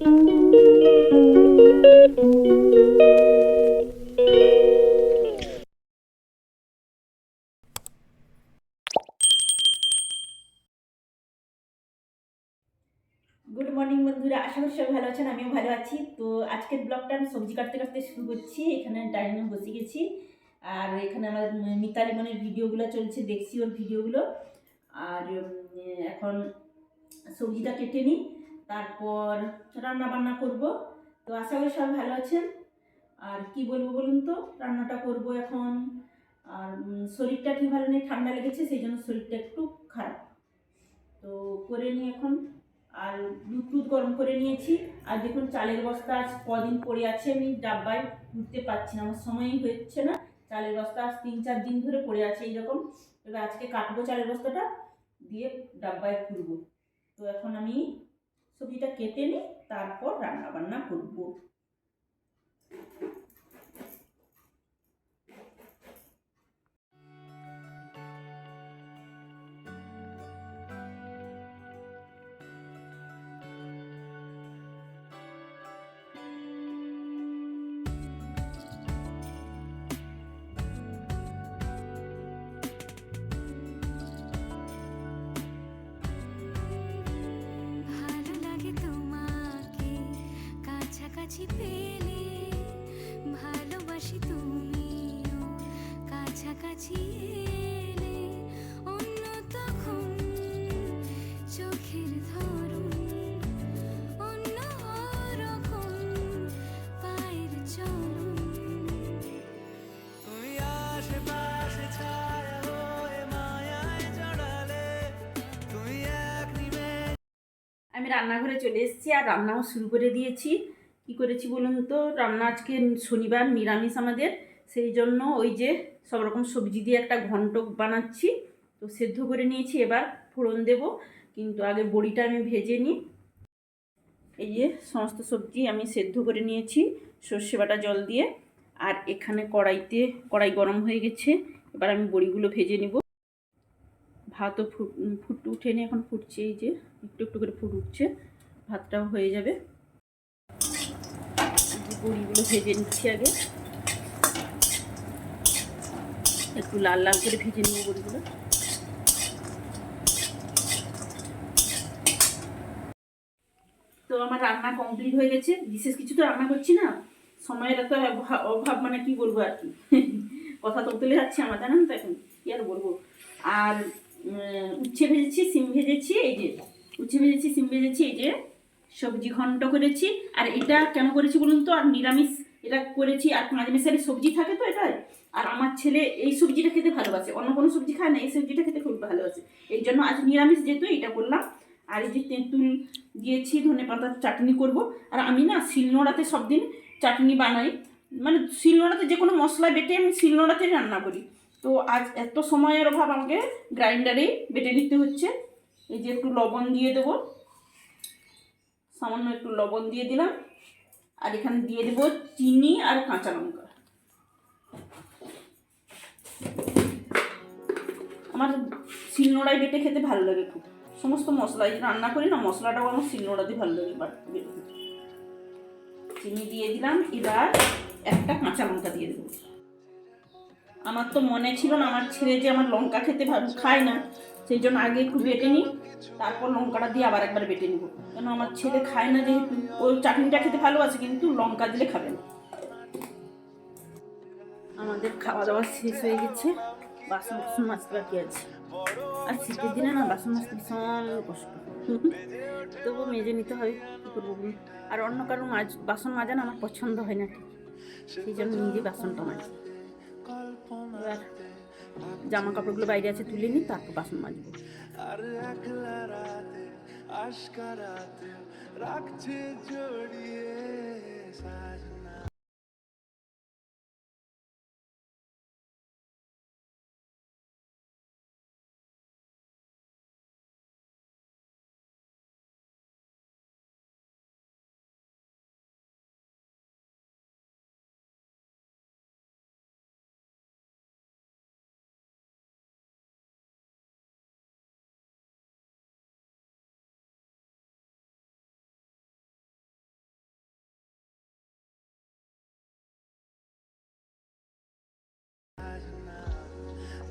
Good morning বন্ধুরা। আশা করি সবাই ভালো আছেন, আমিও ভালো আছি। তো আজকের ব্লগটা আমি সবজি কাটতে কাটতে শুরু করছি। এখানে ডাইনিং বসে গেছি। আর এখানে আমার মিতালি মনের ভিডিওগুলো চলছে, দেখছি ওর ভিডিওগুলো। আর এখন সবজিটা কেটে নিই। তারপর রান্না বান্না করব। তো আশা করি সবাই ভালো আছেন। আর কি বলব বলুন তো? রান্নাটা করব এখন। আর শরীরটা ঠিক ভালো নেই, ঠান্ডা লেগেছে, সেই জন্য শরীরটা একটু খারাপ। তো করে নিই এখন। আর দুধ টুধ গরম করে নিয়েছি। আর দেখুন, চালের বস্তা আজ কদিন পড়ে আছে, আমি ডাব্বায় ঘুরতে পারছি না, আমার সময়ই হচ্ছে না। চালের বস্তা আজ তিন চার দিন ধরে পড়ে আছে এইরকম। এবার আজকে কাটবো চালের বস্তাটা, দিয়ে ডাব্বায় ঘুরবো তো এখন আমি সবজিটা কেটে নিই তারপর রান্না বান্না করব। কাছাকাছি পেলে ভালোবাসি তুমিও। কাছাকাছি এলে অন্য তখন চোখের ধরুন অন্য রকম পায়ের চলন তুমি আশেপাশে ছায়া হয়ে মায়ায় জড়ালে তুমি এক আমি রান্নাঘরে চলে এসেছি আর রান্নাও শুরু করে দিয়েছি। কি করেছি বলুন তো? রান্না আজকে শনিবার, নিরামিষ আমাদের। সেই জন্য ওই যে সব রকম সবজি দিয়ে একটা ঘন্ট বানাচ্ছি। তো সেদ্ধ করে নিয়েছি, এবার ফোড়ন দেব। কিন্তু আগে বড়িটা আমি ভেজে নিই। এই যে সমস্ত সবজি আমি সেদ্ধ করে নিয়েছি সর্ষে বাটা জল দিয়ে। আর এখানে কড়াইতে, কড়াই গরম হয়ে গেছে। এবার আমি বড়িগুলো ভেজে নিব। ভাতও ফুট ফুট উঠে নিয়ে এখন ফুটছে এই যে। একটু একটু করে ফুট উঠছে ভাতটাও হয়ে যাবে। বড়িগুলো ভেজে নিচ্ছি আগে। একটু লাল লাল করে ভেজে নেব বড়িগুলো তো আমার রান্না কমপ্লিট হয়ে গেছে। বিশেষ কিছু তো রান্না করছি না। সময়ের অভা- অভাব মানে কি বলব আর কি? কথা তো তুলে যাচ্ছে আমার জানেন তো এখন? কি আর বলব? আর উচ্ছে ভেজেছি, সিম ভেজেছি, এই যে, উচ্ছে ভেজেছি, সিম ভেজেছি, এই যে সবজি ঘন্ট করেছি। আর এটা কেন করেছি বলুন তো? আর নিরামিষ এটা করেছি। আর মাঝে সবজি থাকে তো এটাই আর আমার ছেলে এই সবজিটা খেতে ভালোবাসে। অন্য কোনো সবজি খায় না, এই সবজিটা খেতে খুব ভালোবাসে। এই জন্য আজ নিরামিষ যেহেতু এটা করলাম আর এই যে তেঁতুল দিয়েছি, ধনে পাতার চাটনি করব। আর আমি না শিলনোড়াতে সব দিন চাটনি বানাই। মানে শিলনোড়াতে যে কোনো মশলা বেটে আমি শিলনোড়াতে রান্না করি। তো আজ এত সময়ের অভাব আমাকে গ্রাইন্ডারেই বেটে নিতে হচ্ছে। এই যে একটু লবণ দিয়ে দেবো। সামান্য একটু লবণ দিয়ে দিলাম। আর এখানে দিয়ে দেবো চিনি আর কাঁচা লঙ্কা। আমার শিলনোড়ায় বেটে খেতে ভালো লাগে খুব। সমস্ত মশলা রান্না করি না, মশলাটাও আমার শিলনোড়াতে ভালো লাগে বাট। চিনি দিয়ে দিলাম, এবার একটা কাঁচা লঙ্কা দিয়ে দেবো। আমার তো মনে ছিল না, আমার ছেলে যে আমার লঙ্কা খেতে খায় না, সেই জন্য আগে একটু বেটে নিই। তারপর লঙ্কাটা দিয়ে আবার একবার বেটে নিব। কেন আমার ছেলে খায় না যেহেতু, ও চাটনিটা খেতে ভালোবাসে, কিন্তু লঙ্কা দিলে খাবে না। আমাদের খাওয়া দাওয়া শেষ হয়ে গেছে। বাসন বাসন মাজতে বাকি আছে। আর শীতের দিনে না বাসন মাজতে ভীষণ কষ্ট। তবু মেজে নিতে হয়, কী করব? আর অন্য কারও মাছ বাসন মাজা না আমার পছন্দ হয় না ঠিক। সেই জন্য নিজে বাসনটা মাজি। এবার জামা কাপড়গুলো বাইরে আছে তুলে নিই, তারপর বাসন মাজবো। আর একলা রাতে আশকারাতে রাখছে জড়িয়ে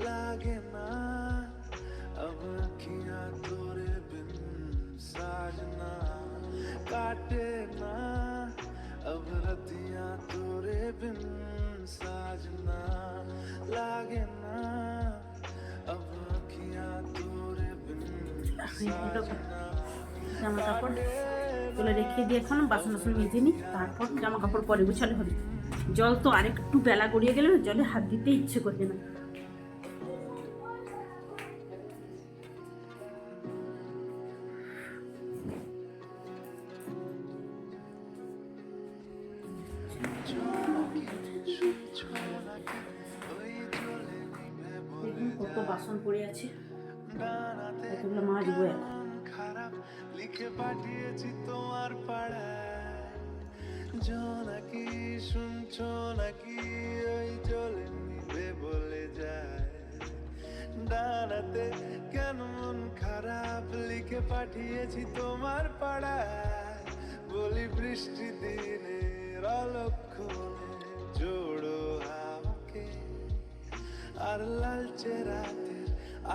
लागे ना अब अखियां तोरे बिन साजना काटे ना अब रतियां तोरे बिन साजना लागे ना अब अखियां तोरे बिन साजना জামা কাপড় তুলে রেখে দিয়ে এখন বাসন বাসন মেজে নিই তারপর জামা কাপড় পরে গুছালে হবে জল তো আরেকটু বেলা গড়িয়ে গেলে না জলে হাত দিতে ইচ্ছে করবে না বাসন পড়ে আছে। এতগুলো খারাপ লিখে পাঠিয়েছি তোমার পাড়ায় নাকি ওই নিবে বলে যায় কেন খারাপ লিখে পাঠিয়েছি তোমার পাড়ায় বলি বৃষ্টি দিনে অলক্ষণে আর লালচে রাতে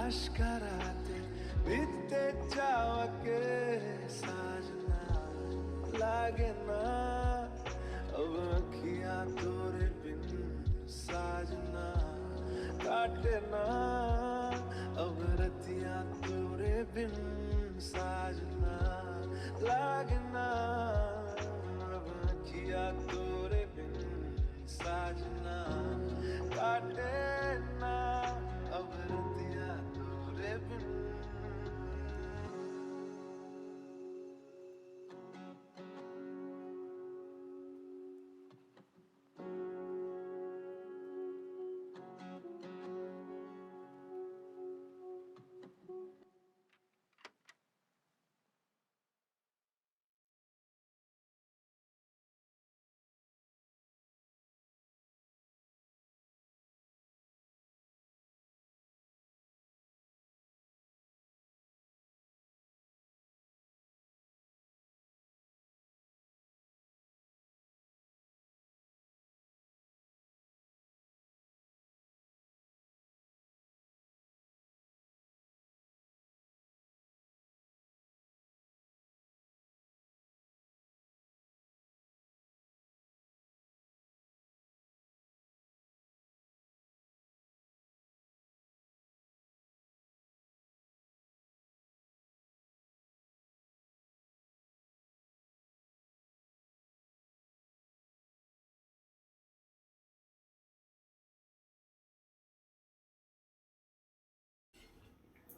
আশকারাতে বিতে যাওয়াকে সাজনা লাগে না अब अखियां तोरे बिन साजना काटे ना अब रतियां तोरे बिन साजना लागे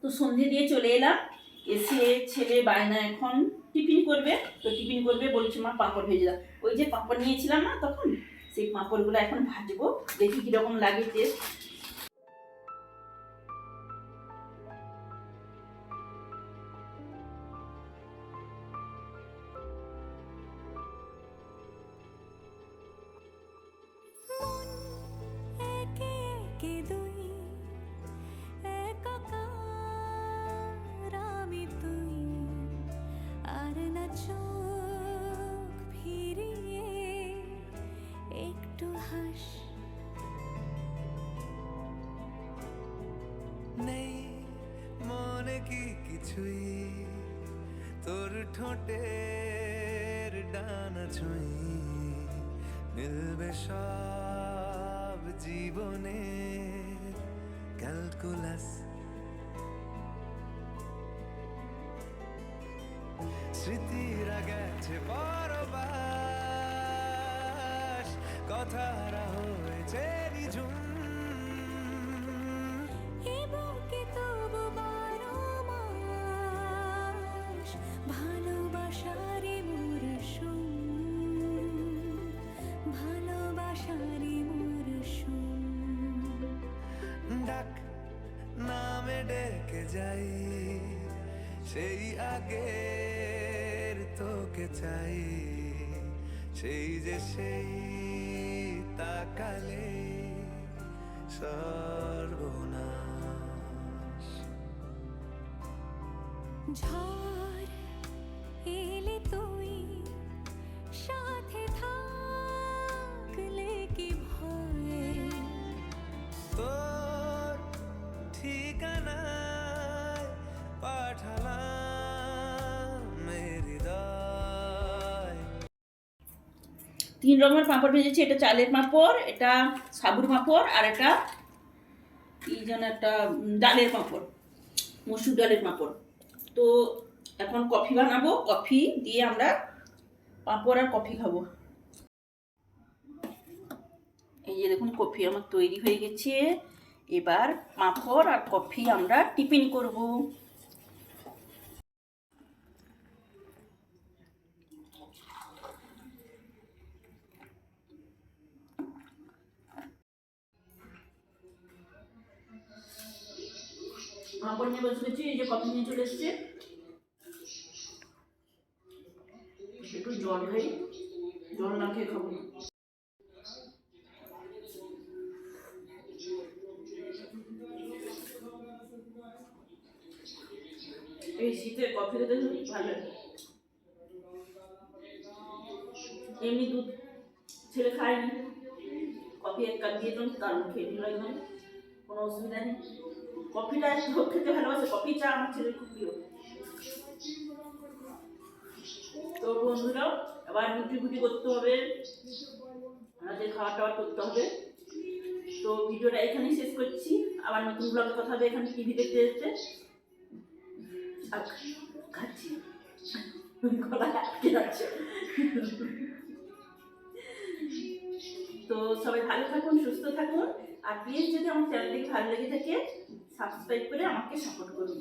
তো সন্ধে দিয়ে চলে এলাম। এসে ছেলে বায়না এখন টিফিন করবে। তো টিফিন করবে বলছে, মা, পাঁপড় ভেজে দাও। ওই যে পাঁপড় নিয়েছিলাম না তখন, সেই পাঁপড়গুলো এখন ভাজবো। দেখি কীরকম লাগে টেস্ট কি তোর ঠোঁটের ডানা ছুঁই, মিলবে সব জীবনে ক্যালকুলাস। স্মৃতিরা গেছে পরবাস, কথারা হয়েছে নিঝুম ভালোবাসারে মরশুম ভালোবাসারে মরশুম ডাক নামে ডেকে যাই সেই আগের তোকে চাই। সেই যে সেই তাকালে সর্বনাশ। ঝড় তুই সাথে তিন রকমের পাঁপড় ভেজেছি এটা চালের পাঁপড় এটা সাবুর পাঁপড় আর এটা এই যেন একটা ডালের পাঁপড় মসুর ডালের পাঁপড়। তো এখন কফি বানাবো। কফি দিয়ে আমরা পাঁপড় আর কফি খাব। এই যে দেখুন, কফি আমার তৈরি হয়ে গেছে। এবার পাঁপড় আর কফি আমরা টিফিন করব। পাঁপড় নিয়ে বসে গেছি, এই যে কফি নিয়ে চলে এসছে একটু জল খাই, জল না খেয়ে খাব এই শীতে কফি খেতে ভালো এমনি দুধ ছেলে খায়নি। কফি এক কাপ দিয়ে দিলাম দারুণ খেয়ে দিল একদম। কোনো অসুবিধা নেই। কফিটা খেতে ভালোবাসে, কফি চা আমার ছেলের খুব প্রিয়। তো বন্ধুরাও আবার রুটি ফুটি করতে হবে। আমাদের খাওয়া টাওয়া করতে হবে। তো ভিডিওটা এখানেই শেষ করছি। আবার নতুন ব্লগে কথা হবে, এখানে টিভি দেখতে দেখতে। খাচ্ছি। গলা তো সবাই ভালো থাকুন, সুস্থ থাকুন। আর প্লিজ যদি আমার চ্যানেলটিকে ভালো লেগে থাকে সাবস্ক্রাইব করে আমাকে সাপোর্ট করুন।